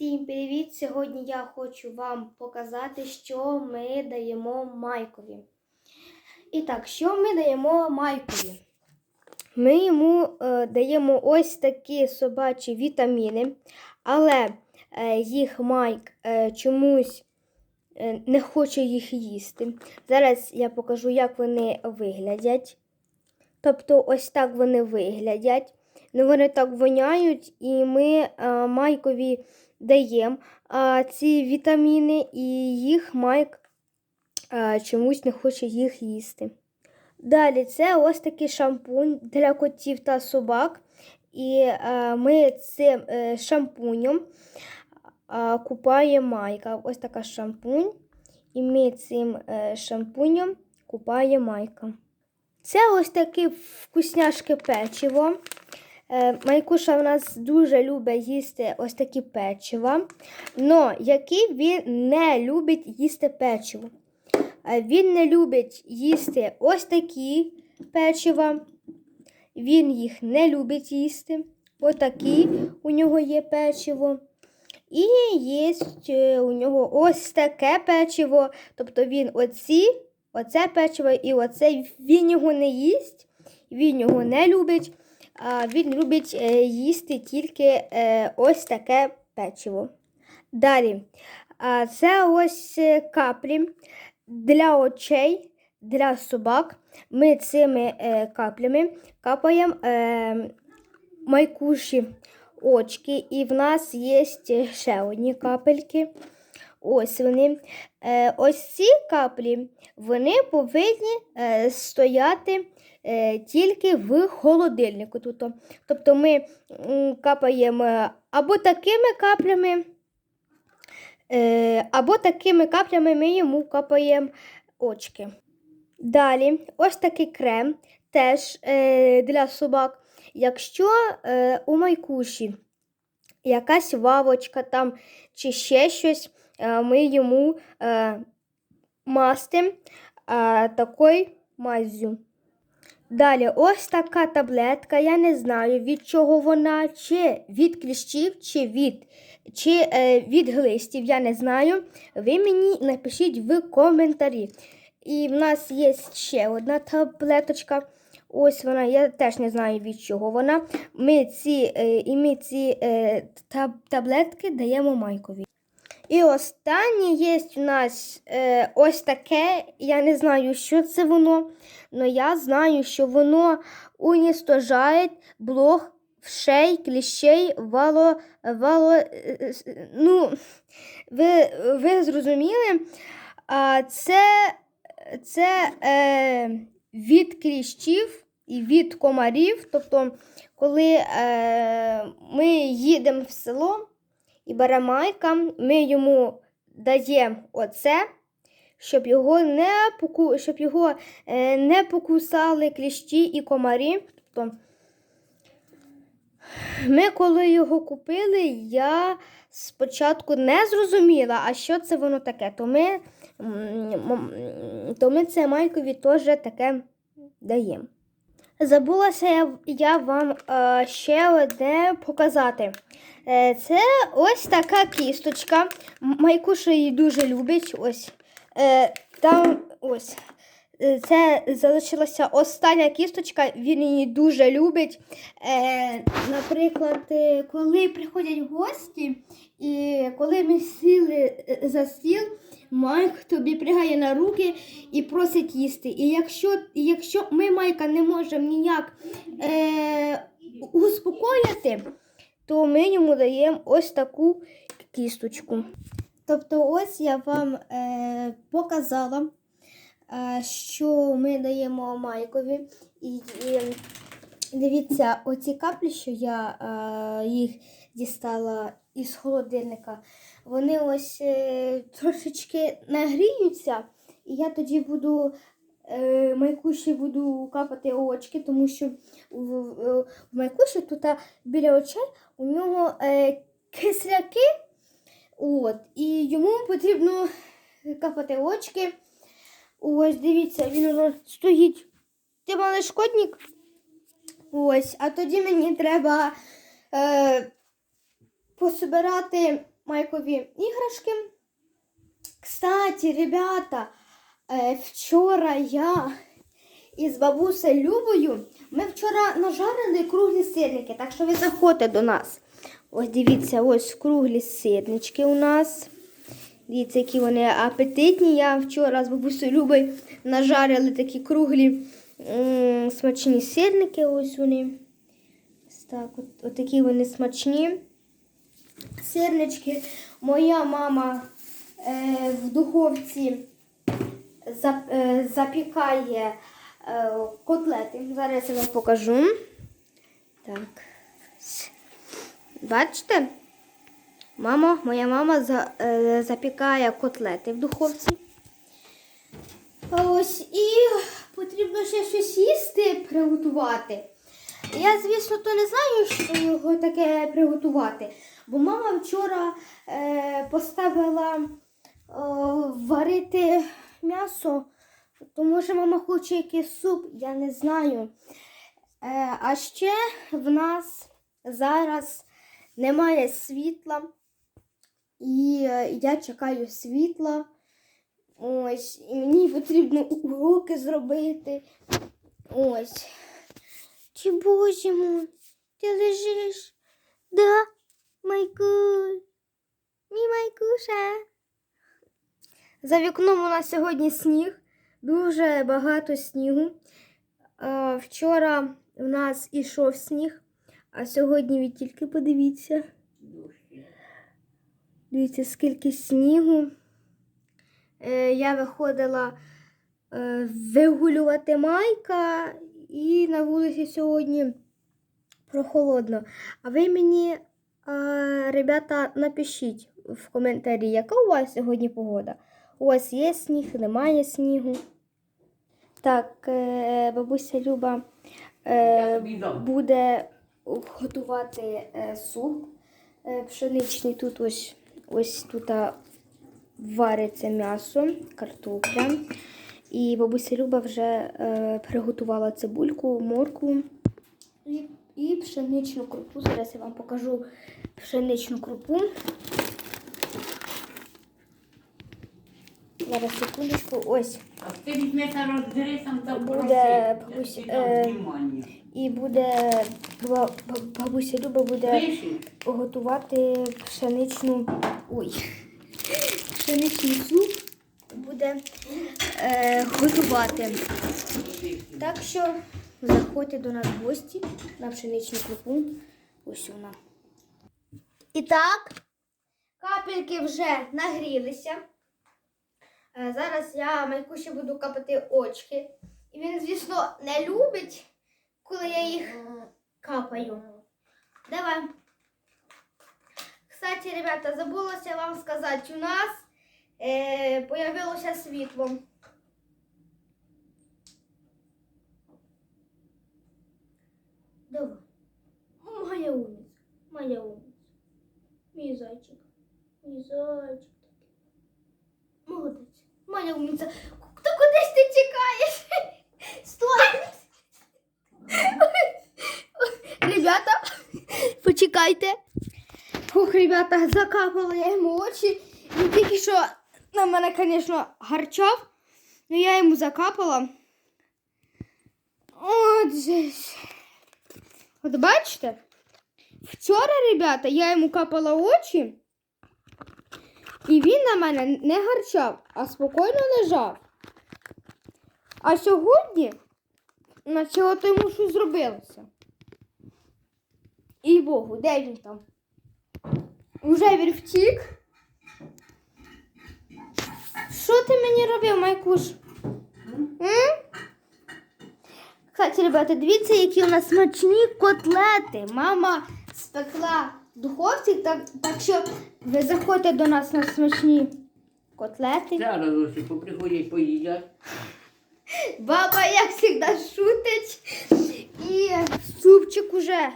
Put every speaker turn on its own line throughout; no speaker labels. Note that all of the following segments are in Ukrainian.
Всім привіт! Сьогодні я хочу вам показати, що ми даємо Майкові. І так, що ми даємо Майкові? Ми йому е, даємо ось такі собачі вітаміни, але е, їх Майк е, чомусь е, не хоче їх їсти. Зараз я покажу, як вони виглядять. Тобто, ось так вони виглядять. Ну, вони так воняють, і ми е, Майкові даємо ці вітаміни, і їх Майк чомусь не хоче їх їсти. Далі це ось такий шампунь для котів та собак. І ми цим е, шампунем купаємо Майка. Ось така шампунь. І ми цим е, шампунем купаємо Майка. Це ось таке вкусняшке печиво. Е, Майкуша в нас дуже любить їсти ось такі печива. Но який він не любить їсти печиво. Е, Він не любить їсти ось такі печива. Він їх не любить їсти. Отакі у нього є печиво. І є е, у нього ось таке печиво. Тобто він оці, оце печиво і оце він його не їсть, він його не любить. Він любить е, їсти тільки е, ось таке печиво. Далі, це ось е, каплі для очей, для собак. Ми цими каплями капаємо майкуші очки, і в нас є ще одні капельки. Ось вони. Ось ці каплі вони повинні стояти тільки в холодильнику. Тут. Тобто ми капаємо або такими каплями, е, або такими каплями ми йому капаємо очки. Далі, ось такий крем теж е, для собак. Якщо е, у майкуші якась вавочка там чи ще щось, е, ми йому е, мастим е, такою маззю. Далі, ось така таблетка. Я не знаю, від чого вона, чи від кліщів, чи від чи, е, від глистів. Я не знаю. Ви мені напишіть в коментарі. І в нас є ще одна таблеточка. Ось вона, я теж не знаю від чого вона. Ми ці, е, і ми ці е, таб, таблетки даємо Майкові. І останнє є у нас е, ось таке. Я не знаю, що це воно, але я знаю, що воно уністожає блог вшей, кліщей, вало. вало е, е, ну, ви, ви зрозуміли? А це, це е, від кліщів і від комарів. Тобто, коли е, ми їдемо в село і беремо майка, ми йому даємо оце, щоб його не поку... щоб його е, не покусали кліщі і комарі. Тобто, ми, коли його купили, я спочатку не зрозуміла, а що це воно таке. То ми, то ми це майкові теж таке даємо. Забулася я вам е, ще одне показати. Е, це ось така кісточка. Майкуша її дуже любить. Ось. Е, там ось. Е, Це залишилася остання кісточка, він її дуже любить. Наприклад, коли приходять гості, і коли ми сіли за стіл, Майк тобі пригає на руки і просить їсти. І якщо, якщо ми Майка не можемо ніяк е, успокоїти, то ми йому даємо ось таку кісточку. Тобто, ось я вам е, показала, е, що ми даємо Майкові. І, і дивіться, оці каплі, що я е, їх дістала із холодильника, вони ось е, трошечки нагріються, і я тоді буду. Е, Майкуші буду капати очки, тому що в, в Майкуші тут біля очей у нього е, кисляки, от, і йому потрібно капати очки. Ось, дивіться, він стоїть. Ти малий шкодник? Ось, а тоді мені треба е, пособирати Майкові іграшки. Кстати, ребята, е, вчора я із бабусею Любою ми вчора нажарили круглі сирники, так що ви заходьте до нас. Ось дивіться, ось круглі сирнички у нас. Дивіться, які вони апетитні. Я вчора з бабусею Любою нажарили такі круглі м, смачні сирники. Ось вони. Ось так, от, от такі вони смачні. Сирнички. Моя мама е, в духовці е, запікає е, котлети. Зараз я вам покажу. Так. Бачите? Мама, моя мама е, запікає котлети в духовці. Ось і потрібно ще щось їсти приготувати. Я, звісно, то не знаю, що його таке приготувати. Бо мама вчора е, поставила е, варити м'ясо, тому що мама хоче якийсь суп, я не знаю. Е, а ще в нас зараз немає світла. І е, я чекаю світла. Ось, і мені потрібно уроки зробити. Ось. Чи боже мой, ти лежиш? Да, Майкуль. Мій Майкуша. За вікном у нас сьогодні сніг, дуже багато снігу. Вчора у нас ішов сніг, а сьогодні ви тільки подивіться. Дивіться, скільки снігу. Е, я виходила е, вигулювати майка, і на вулиці сьогодні прохолодно. А ви мені, е, ребята, напишіть в коментарі, яка у вас сьогодні погода. Вас є сніг, немає снігу. Так, е, бабуся Люба е, буде готувати е, суп пшеничний. Тут ось, ось тут вариться м'ясо, картопля. І бабуся Люба вже приготувала цибульку, моркву і пшеничну крупу. Зараз я вам покажу пшеничну крупу. Зараз секундочку. Ось.
А ти роздери там та
Буде,
проси.
бабусь,
Я тобі дам
е. І буде ба- ба- бабуся Люба буде готувати пшеничну. Ой. Пшеничний суп буде е, готувати. Так що заходьте до нас в гості на пшеничну крупу. Ось вона. І так, капельки вже нагрілися. Е, Зараз я Майкуші буду капати очки. І він, звісно, не любить, коли я їх капаю. Давай. Кстати, ребята, забулася вам сказати, у нас е, появилося світло. Давай. Моя умниця. Моя умниця. Мій зайчик. Мій зайчик такий. Молодець. Моя умниця. Ти кудись ти тікаєш? Стой! Ребята, почекайте. Фух, ребята, закапала я йому очі. Він тільки що на мене, звісно, гарчав. Ну я йому закапала. От здесь. От бачите? Вчора, ребята, я йому капала очі. І він на мене не гарчав, а спокійно лежав. А сьогодні, наче от йому щось зробилося. І Богу, де він там? Уже він втік. Що ти мені робив, Майкуш? М? Кстати, ребята, дивіться, які у нас смачні котлети. Мама спекла духовці, так, так що ви заходьте до нас на смачні котлети.
Зараз ось поприходять, поїдять.
Баба, як завжди, шутить. І супчик уже,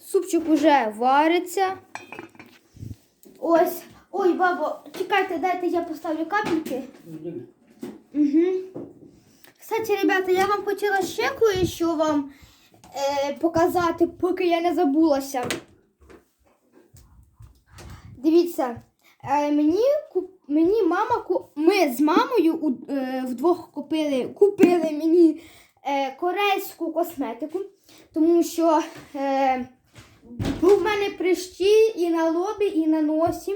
супчик уже вариться. Ось. Ой, бабо, чекайте, дайте я поставлю капельки. Угу. Кстати, ребята, я вам хотіла ще кое-що вам е, показати, поки я не забулася. Дивіться. Е, мені, мені мама ми з мамою е, вдвох купили, купили мені е, корейську косметику, тому що е, був в мене прищі і на лобі, і на носі.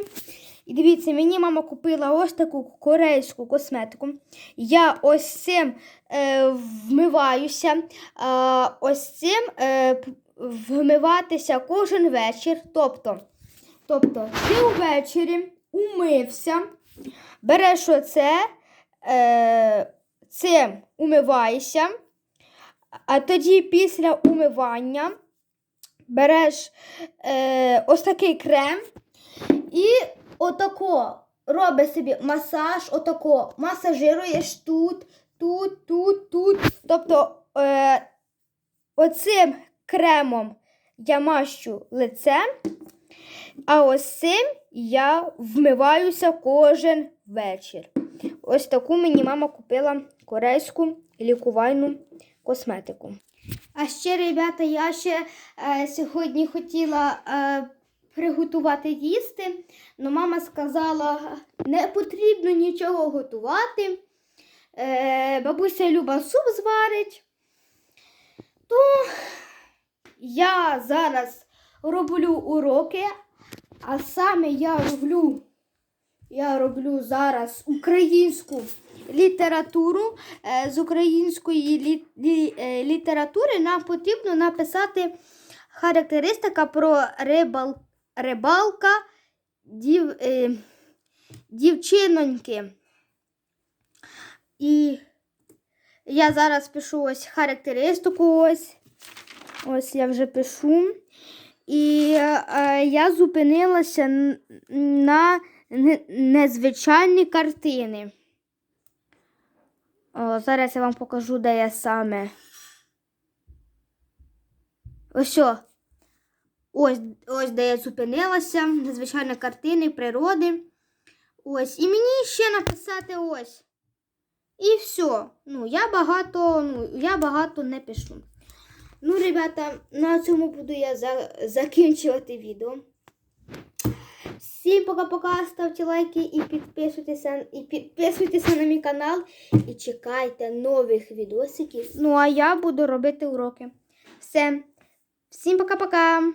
І дивіться, мені мама купила ось таку корейську косметику. Я ось цим е, вмиваюся, а, ось цим е, вмиватися кожен вечір. Тобто, тобто ти ввечері умився, береш оце, е, цим умиваєшся, а тоді після умивання береш е, ось такий крем і отако робиш собі масаж, отако масажируєш тут, тут, тут, тут. Тобто е, оцим кремом я мащу лице, а ось цим я вмиваюся кожен вечір. Ось таку мені мама купила корейську лікувальну косметику. А ще, ребята, я ще е, сьогодні хотіла е, приготувати їсти, але мама сказала, не потрібно нічого готувати. Е, бабуся Люба суп зварить. То я зараз роблю уроки, а саме я роблю, я роблю зараз українську літературу. Е, З української лі, лі- е, літератури нам потрібно написати характеристика про рибал, рибалка дів, е, дівчиноньки. І я зараз пишу ось характеристику. Ось. Ось я вже пишу. І е, я зупинилася на незвичайні картини. О, зараз я вам покажу, де я саме. Ось. Ось, ось де я зупинилася. Незвичайні картини природи. Ось. І мені ще написати ось. І все. Ну, я багато, ну, я багато не пишу. Ну, ребята, на цьому буду я за... закінчувати відео. Всім пока-пока, ставте лайки і підписуйтеся, і підписуйтеся на мій канал. І чекайте нових відосиків. Ну, а я буду робити уроки. Все. Всім пока-пока!